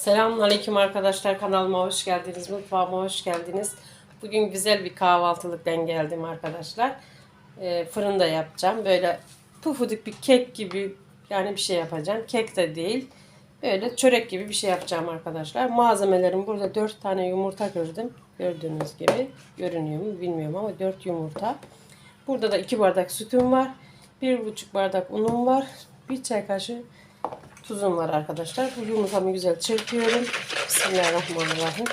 Selamünaleyküm arkadaşlar kanalıma hoş geldiniz mutfağıma hoş geldiniz. Bugün güzel bir kahvaltılıktan geldim arkadaşlar. Ee, fırında yapacağım böyle pufuduk bir kek gibi yani bir şey yapacağım. Kek de değil böyle çörek gibi bir şey yapacağım arkadaşlar. Malzemelerim burada 4 tane yumurta kırdım. Gördüğünüz gibi görünüyor mu bilmiyorum ama 4 yumurta. Burada da 2 bardak sütüm var. 1,5 bardak unum var. 1 çay kaşığı tuzum var arkadaşlar. Bu yumurtamı güzel çırpıyorum. Bismillahirrahmanirrahim.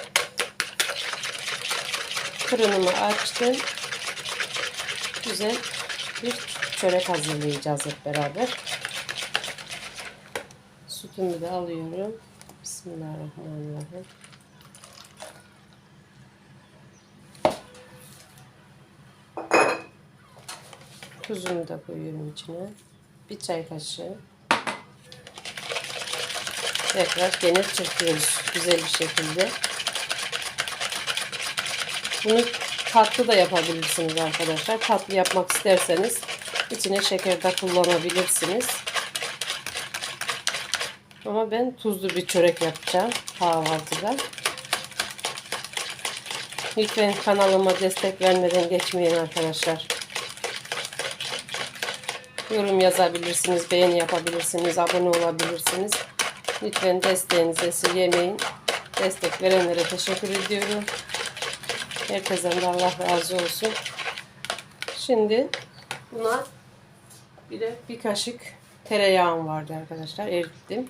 Fırınımı açtım. Güzel bir çörek hazırlayacağız hep beraber. Sütümü de alıyorum. Bismillahirrahmanirrahim. Tuzumu da koyuyorum içine. Bir çay kaşığı. Tekrar gene çırpıyoruz güzel bir şekilde. Bunu tatlı da yapabilirsiniz arkadaşlar. Tatlı yapmak isterseniz içine şeker de kullanabilirsiniz. Ama ben tuzlu bir çörek yapacağım kahvaltıda. Lütfen kanalıma destek vermeden geçmeyin arkadaşlar. Yorum yazabilirsiniz, beğeni yapabilirsiniz, abone olabilirsiniz. Lütfen desteğinizi esirgemeyin. Destek verenlere teşekkür ediyorum. Herkesten de Allah razı olsun. Şimdi buna bir de bir kaşık tereyağım vardı arkadaşlar. Erittim.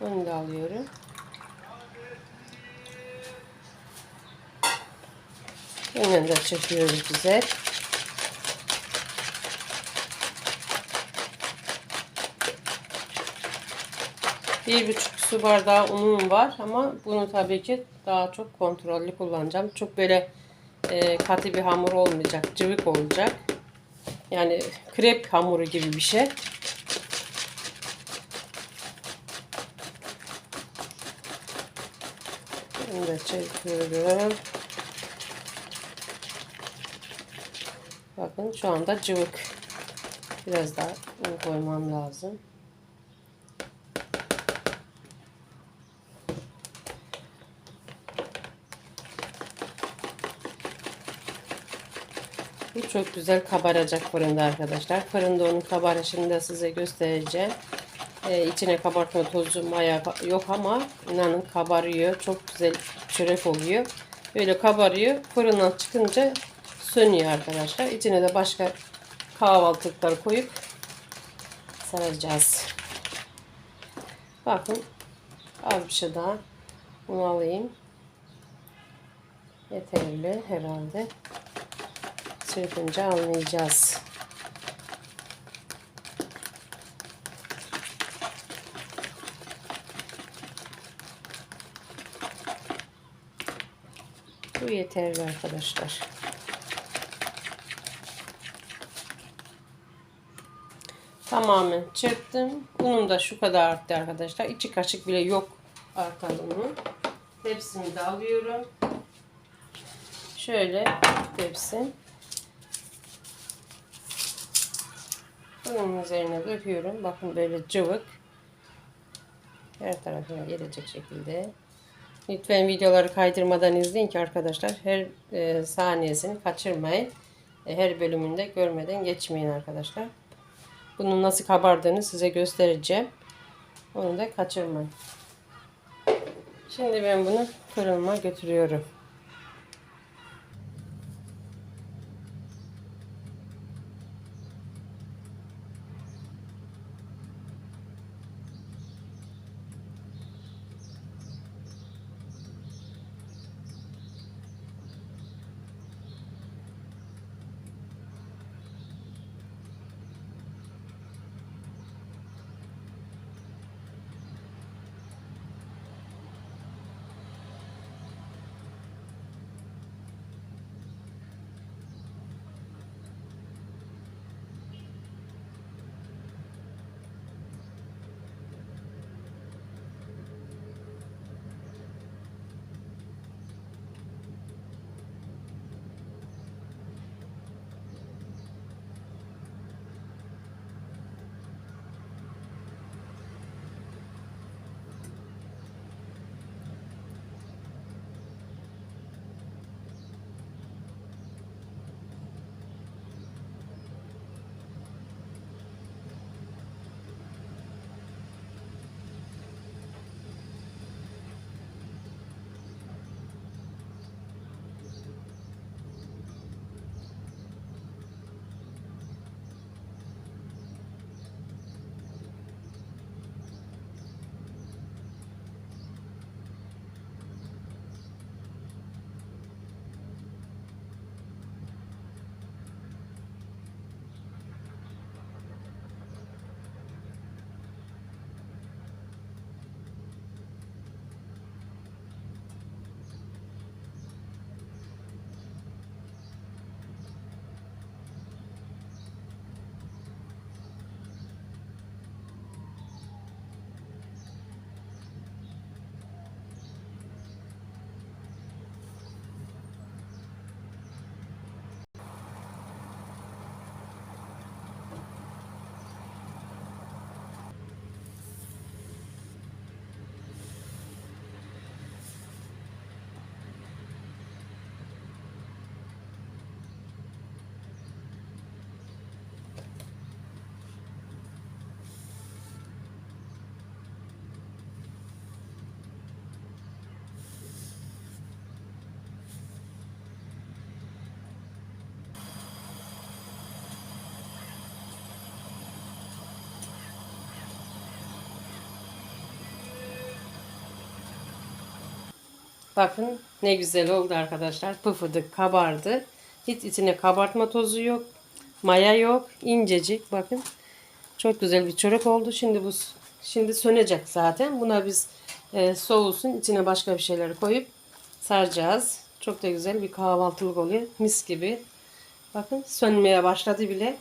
Onu da alıyorum. Hemen de çekiyoruz güzel. Bir buçuk su bardağı unum var ama bunu tabii ki daha çok kontrollü kullanacağım. Çok böyle e, katı bir hamur olmayacak, cıvık olacak. Yani krep hamuru gibi bir şey. Bunu çekiyorum. Bakın şu anda cıvık. Biraz daha un koymam lazım. Bu çok güzel kabaracak fırında arkadaşlar. Fırında onun kabarışını da size göstereceğim. Ee, içine kabartma tozu maya yok ama inanın kabarıyor. Çok güzel çörek oluyor. Böyle kabarıyor. Fırından çıkınca sönüyor arkadaşlar. İçine de başka kahvaltılıklar koyup saracağız. Bakın az bir şey daha bunu alayım. Yeterli herhalde çırpınca anlayacağız. Bu yeterli arkadaşlar. Tamamen çırptım. Unum da şu kadar arttı arkadaşlar. İçi kaşık bile yok artan unun. Tepsimi de alıyorum. Şöyle tepsim. Bunun üzerine döküyorum. Bakın böyle cıvık. Her tarafına gelecek şekilde. Lütfen videoları kaydırmadan izleyin ki arkadaşlar her e, saniyesini kaçırmayın. E, her bölümünde görmeden geçmeyin arkadaşlar. Bunun nasıl kabardığını size göstereceğim. Onu da kaçırmayın. Şimdi ben bunu fırınıma götürüyorum. Bakın ne güzel oldu arkadaşlar. Pıfıdık kabardı. Hiç içine kabartma tozu yok. Maya yok. incecik bakın. Çok güzel bir çörek oldu. Şimdi bu şimdi sönecek zaten. Buna biz e, soğusun içine başka bir şeyler koyup saracağız. Çok da güzel bir kahvaltılık oluyor. Mis gibi. Bakın sönmeye başladı bile.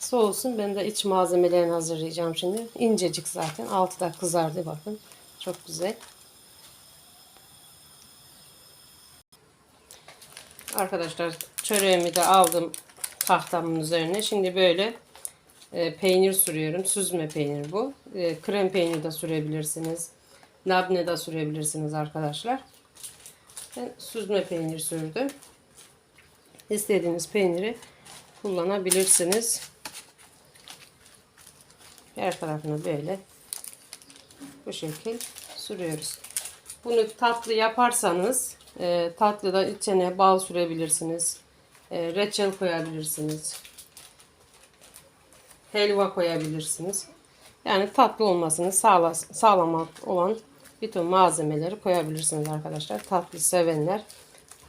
Soğusun. Ben de iç malzemelerini hazırlayacağım şimdi. İncecik zaten. Altı da kızardı bakın. Çok güzel. Arkadaşlar çöreğimi de aldım tahtamın üzerine. Şimdi böyle e, peynir sürüyorum. Süzme peynir bu. E, krem peynir de sürebilirsiniz. Labne de sürebilirsiniz arkadaşlar. Ben süzme peynir sürdüm. İstediğiniz peyniri kullanabilirsiniz. Her tarafını böyle bu şekil sürüyoruz. Bunu tatlı yaparsanız e, tatlıda içine bal sürebilirsiniz. E, reçel koyabilirsiniz. Helva koyabilirsiniz. Yani tatlı olmasını sağla, sağlamak olan bütün malzemeleri koyabilirsiniz arkadaşlar. Tatlı sevenler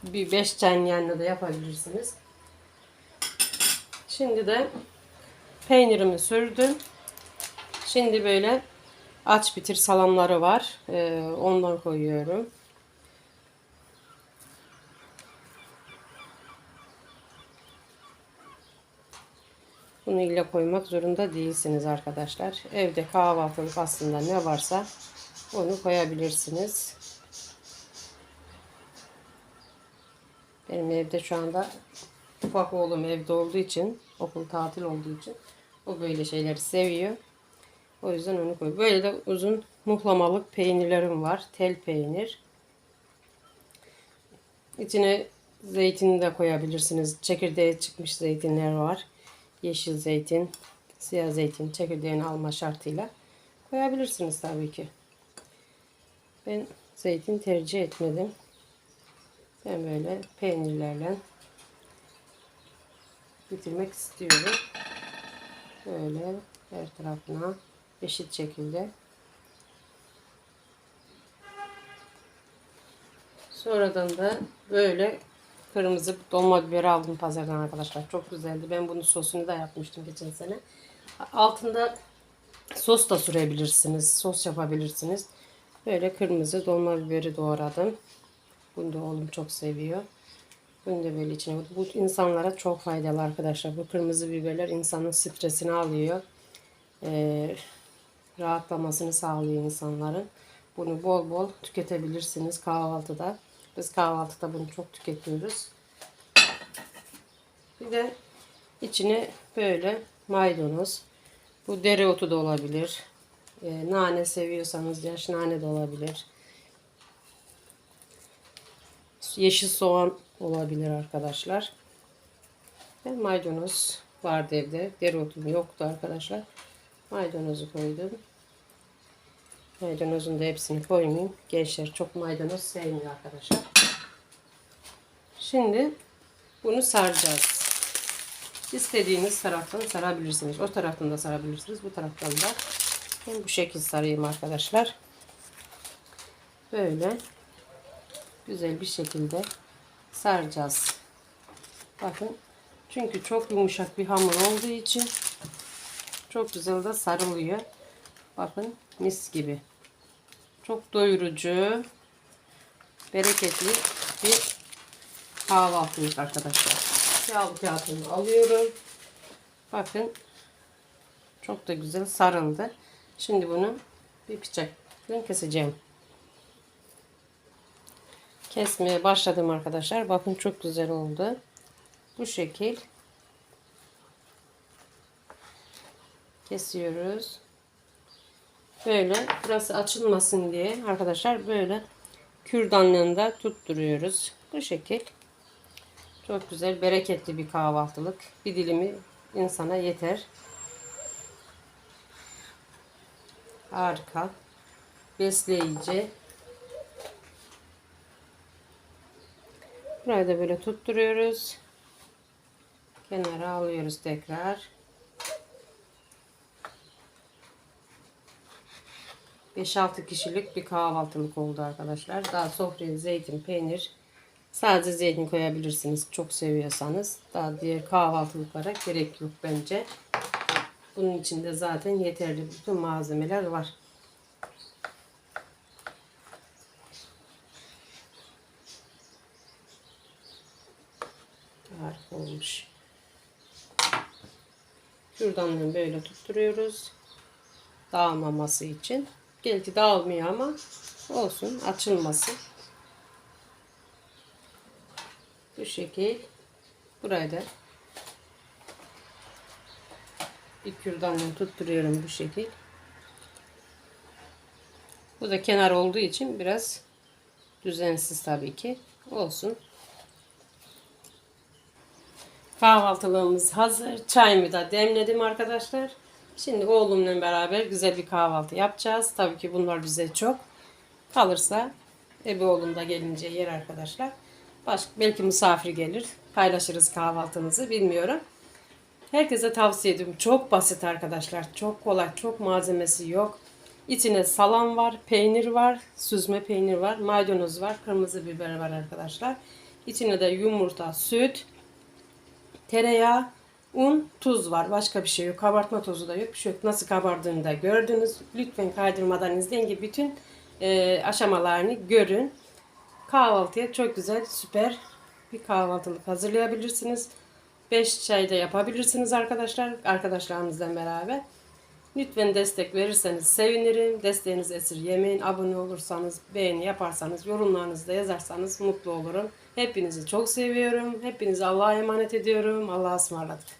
bir beş çayın yanına da yapabilirsiniz. Şimdi de peynirimi sürdüm. Şimdi böyle aç bitir salamları var. Ee, ondan koyuyorum. Bunu illa koymak zorunda değilsiniz arkadaşlar. Evde kahvaltılık aslında ne varsa onu koyabilirsiniz. Benim evde şu anda ufak oğlum evde olduğu için, okul tatil olduğu için o böyle şeyleri seviyor. O yüzden onu koy. Böyle de uzun muhlamalık peynirlerim var. Tel peynir. İçine zeytin de koyabilirsiniz. Çekirdeği çıkmış zeytinler var. Yeşil zeytin, siyah zeytin çekirdeğini alma şartıyla koyabilirsiniz tabii ki. Ben zeytin tercih etmedim. Ben böyle peynirlerle bitirmek istiyorum. Böyle her tarafına eşit şekilde. Sonradan da böyle kırmızı dolma biberi aldım pazardan arkadaşlar. Çok güzeldi. Ben bunun sosunu da yapmıştım geçen sene. Altında sos da sürebilirsiniz. Sos yapabilirsiniz. Böyle kırmızı dolma biberi doğradım. Bunu da oğlum çok seviyor. Bunu da böyle içine Bu insanlara çok faydalı arkadaşlar. Bu kırmızı biberler insanın stresini alıyor. Ee, rahatlamasını sağlıyor insanların. Bunu bol bol tüketebilirsiniz kahvaltıda. Biz kahvaltıda bunu çok tüketiyoruz. Bir de içine böyle maydanoz. Bu dereotu da olabilir. Ee, nane seviyorsanız yaş nane de olabilir. Yeşil soğan olabilir arkadaşlar. Ve maydanoz vardı evde. Dereotum yoktu arkadaşlar. Maydanozu koydum. Maydanozun da hepsini koymayayım. Gençler çok maydanoz sevmiyor arkadaşlar. Şimdi bunu saracağız. İstediğiniz taraftan sarabilirsiniz. O taraftan da sarabilirsiniz. Bu taraftan da ben bu şekil sarayım arkadaşlar. Böyle güzel bir şekilde saracağız. Bakın çünkü çok yumuşak bir hamur olduğu için çok güzel de sarılıyor. Bakın mis gibi. Çok doyurucu, bereketli bir kahvaltılık arkadaşlar. Yağlı kağıtını alıyorum. Bakın çok da güzel sarıldı. Şimdi bunu bir bıçakla keseceğim. Kesmeye başladım arkadaşlar. Bakın çok güzel oldu. Bu şekil kesiyoruz. Böyle burası açılmasın diye arkadaşlar böyle kürdanlığında tutturuyoruz. Bu şekil. Çok güzel, bereketli bir kahvaltılık. Bir dilimi insana yeter. Harika. Besleyici. Burayı da böyle tutturuyoruz. Kenara alıyoruz tekrar. 5-6 kişilik bir kahvaltılık oldu arkadaşlar. Daha sofraya zeytin, peynir, sadece zeytin koyabilirsiniz. Çok seviyorsanız. Daha diğer kahvaltılıklara gerek yok bence. Bunun içinde zaten yeterli bütün malzemeler var. Harika olmuş. Kürdanları böyle tutturuyoruz. Dağılmaması için. Belki dağılmıyor ama olsun açılmasın. Bu şekil. Burayı da bir kürdanla tutturuyorum bu şekil. Bu da kenar olduğu için biraz düzensiz tabii ki. Olsun. Kahvaltılığımız hazır. Çayımı da demledim arkadaşlar. Şimdi oğlumla beraber güzel bir kahvaltı yapacağız. Tabii ki bunlar bize çok. Kalırsa ebe oğlum da gelince yer arkadaşlar. Başka, belki misafir gelir. Paylaşırız kahvaltımızı bilmiyorum. Herkese tavsiye ediyorum. Çok basit arkadaşlar. Çok kolay. Çok malzemesi yok. İçine salam var, peynir var, süzme peynir var, maydanoz var, kırmızı biber var arkadaşlar. İçine de yumurta, süt, tereyağı, un, tuz var. Başka bir şey yok. Kabartma tozu da yok. Bir şey yok. Nasıl kabardığını da gördünüz. Lütfen kaydırmadan izleyin ki bütün e, aşamalarını görün. Kahvaltıya çok güzel, süper bir kahvaltılık hazırlayabilirsiniz. 5 çay da yapabilirsiniz arkadaşlar. Arkadaşlarınızla beraber. Lütfen destek verirseniz sevinirim. Desteğinizi esirgemeyin. Abone olursanız, beğeni yaparsanız, yorumlarınızı da yazarsanız mutlu olurum. Hepinizi çok seviyorum. Hepinizi Allah'a emanet ediyorum. Allah'a ısmarladık.